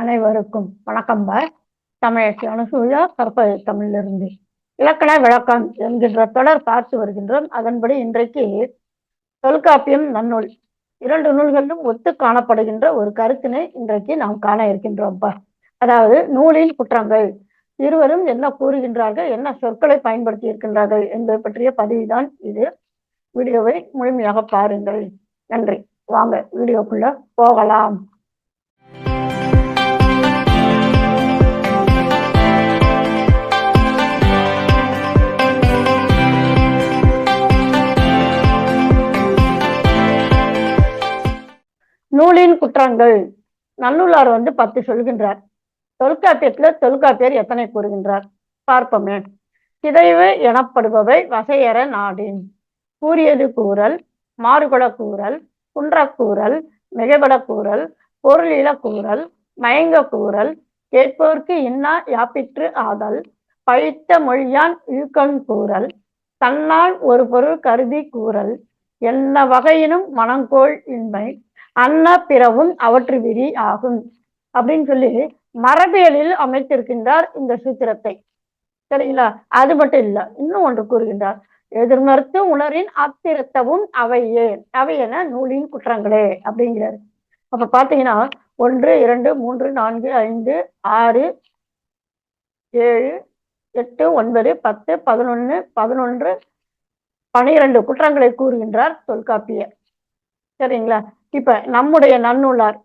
அனைவருக்கும் வணக்கம் பாய் தமிழச்சி அனுசூயா கற்பது தமிழிலிருந்து. இலக்கண விளக்கம் என்கின்ற தொடர் பார்த்து வருகின்றோம். அதன்படி இன்றைக்கு தொல்காப்பியம் நன்னூல். இரண்டு நூல்களிலும் ஒத்து காணப்படுகின்ற ஒரு கருத்தினை இன்றைக்கு நாம் காண இருக்கின்றோம்ப்பா அதாவது நூலின் குற்றங்கள். இருவரும் என்ன கூறுகின்றார்கள்? என்ன சொற்களை பயன்படுத்தி இருக்கின்றார்கள்? என்பது பற்றிய பதிவுதான் இது. வீடியோவை முழுமையாக பாருங்கள். நன்றி. வாங்க வீடியோக்குள்ள போகலாம். நூலின் குற்றங்கள். நல்லுள்ளார் வந்து பத்து சொல்கின்றார். தொல்காப்பியத்துல தொல்காப்பியர் எத்தனை கூறுகின்றார்? பார்ப்போமே. சிதைவு எனப்படுபவை வசையற நாடின். கூறியது கூறல் மாறுபட கூறல் குன்றக்கூறல் மிகைபட கூறல் பொருளில கூறல் மயங்க கூறல் கேட்போர்க்கு இன்னா யாப்பிற்று ஆதல் பழித்த மொழியான் இழுக்கண் கூறல் தன்னால் ஒரு பொருள் கருதி கூறல் என்ன வகையினும் மனங்கோள் இன்மை அன்ன பிறவும் அவற்று விரி ஆகும். அப்படின்னு சொல்லி மரபியலில் அமைத்திருக்கின்றார் இந்த சூத்திரத்தை. சரிங்களா? அது மட்டும் இல்ல இன்னும் ஒன்று கூறுகின்றார். எதிர்மறுத்து உணரின் அத்திருத்தவும் அவையே அவை என நூலின் குற்றங்களே அப்படிங்கிறாரு. அப்ப பாத்தீங்கன்னா ஒன்று இரண்டு மூன்று நான்கு ஐந்து ஆறு ஏழு எட்டு ஒன்பது பத்து பதினொன்னு பதினொன்று பனிரெண்டு குற்றங்களை கூறுகின்றார் தொல்காப்பியர். சரிங்களா? இப்ப நம்முடைய நன்னூலார்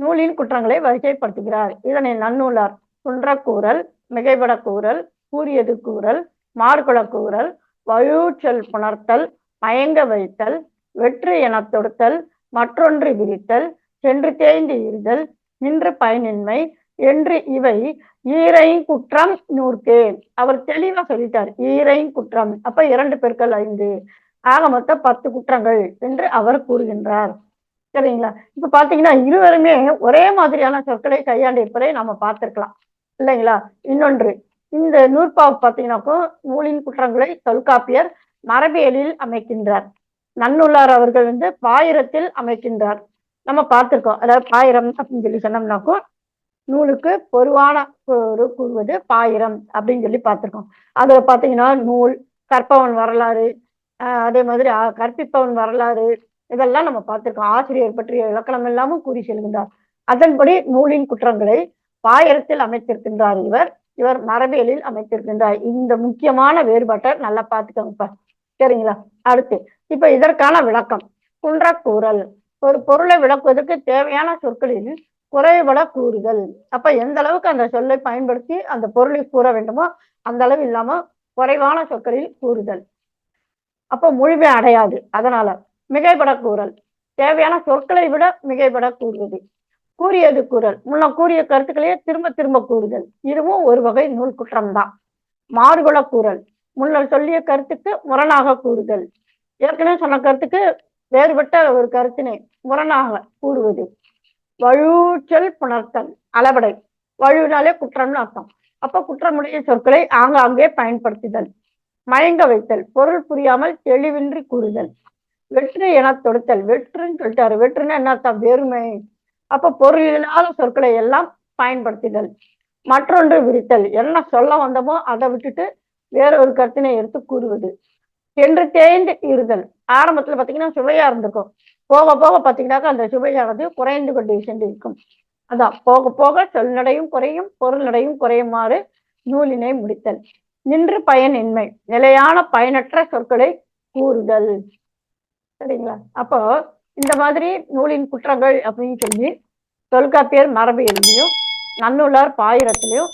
நூலின் குற்றங்களை வகைப்படுத்துகிறார். இதனை நன்னூலார் குன்றக்கூறல் மிகைபட கூறல் கூறியது கூறல் மார்குல கூறல் வழுச்சொல் புணர்த்தல் மயங்க வைத்தல் வெற்று என தொடுத்தல் மற்றொன்று விரித்தல் சென்று தேய்ந்து இருதல் நின்று பயனின்மை என்று இவை ஈரை குற்றம் நூற்கே. அவர் தெளிவா சொல்லிட்டார் ஈரை குற்றம். அப்ப இரண்டு பெருக்கள் ஐந்து. ஆக மொத்தம் பத்து குற்றங்கள் என்று அவர் கூறுகின்றார். சரிங்களா? இப்ப பாத்தீங்கன்னா இருவருமே ஒரே மாதிரியான சொற்களை கையாண்டிருப்பதை நம்ம பார்த்திருக்கலாம். இல்லைங்களா? இன்னொன்று இந்த நூற்பாவு பார்த்தீங்கன்னாக்கும் நூலின் குற்றங்களை தொல்காப்பியர் மரபியலில் அமைக்கின்றார். நன்னுள்ளார் அவர்கள் வந்து பாயிரத்தில் அமைக்கின்றார். நம்ம பார்த்திருக்கோம். அதாவது பாயிரம் அப்படின்னு சொல்லி சொன்னோம்னாக்கும் நூலுக்கு பொதுவான ஒரு கூறுவது பாயிரம் அப்படின்னு சொல்லி பார்த்திருக்கோம். அதுல பாத்தீங்கன்னா நூல் கற்பவன் வரலாறு அதே மாதிரி கற்பிப்பவன் வரலாறு இதெல்லாம் நம்ம பார்த்திருக்கோம். ஆசிரியர் பற்றிய இலக்கணம் எல்லாமும் கூறி செல்கின்றார். அதன்படி நூலின் குற்றங்களை பாயிரத்தில் அமைத்திருக்கின்றார் இவர். இவர் மரபியலில் அமைத்திருக்கின்றார். இந்த முக்கியமான வேறுபாட்டை நல்லா பார்த்துக்கோங்கப்பா. சரிங்களா? அடுத்து இப்ப இதற்கான விளக்கம். குன்றக்கூறல். ஒரு பொருளை விளக்குவதற்கு தேவையான சொற்களில் குறைபட கூறுதல். அப்ப எந்த அளவுக்கு அந்த சொல்லை பயன்படுத்தி அந்த பொருளை கூற வேண்டுமோ அந்த அளவு இல்லாம குறைவான சொற்களில் கூறுதல். அப்போ முழுமை அடையாது. அதனால மிகைப்பட கூறல். தேவையான சொற்களை விட மிகைப்பட கூறுவது. கூறியது கூறல். முன்ன கூறிய கருத்துக்களையே திரும்ப திரும்ப கூறுதல். இதுவும் ஒரு வகை நூல் குற்றம்தான். மாறுபட கூறல். முன்னர் சொல்லிய கருத்துக்கு முரணாக கூறுதல். ஏற்கனவே சொன்ன கருத்துக்கு வேறுபட்ட ஒரு கருத்தினை முரணாக கூறுவது. வழுச்சல் புணர்த்தல். அளபடை. வழுவினாலே குற்றம்னு அர்த்தம். அப்ப குற்றமுடைய சொற்களை ஆங்காங்கே பயன்படுத்துதல். மயங்க வைத்தல் பொருள் புரியாமல் தெளிவின்றி கூறுதல். வெற்று என தொடுத்தல். வெற்றுன்னு சொல்லிட்டாரு. வெற்றுன்னு என்ன அர்த்தம் வெறுமை. அப்ப பொருள் இல்லாத சொற்களை எல்லாம் பயன்படுத்துதல். மற்றொன்று விரித்தல். என்ன சொல்ல வந்தமோ அதை விட்டுட்டு வேற ஒரு கருத்தினை எடுத்து கூறுவது. என்று தேய்ந்து இருதல். ஆரம்பத்துல பாத்தீங்கன்னா சுவையா இருந்திருக்கும். போக போக பாத்தீங்கன்னாக்கா அந்த சுவையானது குறைந்து கொண்டு சென்றிருக்கும் அதான் போக போக சொல் நடையும் குறையும் பொருள் நடையும் குறையுமாறு நூலினை முடித்தல். நின்று பயனின்மை நிலையான பயனற்ற சொற்களை கூறுதல். சரிங்களா? அப்போ இந்த மாதிரி நூலின் குற்றங்கள் அப்படின்னு சொல்லி தொல்காப்பியர் மரபு எழுதியும் நன்னூலார் பாயிரத்திலையும்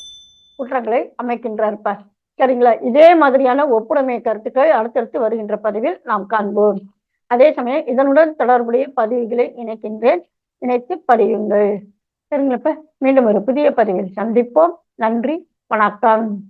குற்றங்களை அமைக்கின்றார்ப்ப சரிங்களா? இதே மாதிரியான ஒப்புடைமை கருத்துக்கள் அடுத்தடுத்து வருகின்ற பதிவில் நாம் காண்போம். அதே சமயம் இதனுடன் தொடர்புடைய பதிவுகளை இணைக்கின்றேன். இணைத்து பதியுங்கள் சரிங்களப்ப மீண்டும் ஒரு புதிய பதிவில் சந்திப்போம். நன்றி. வணக்கம்.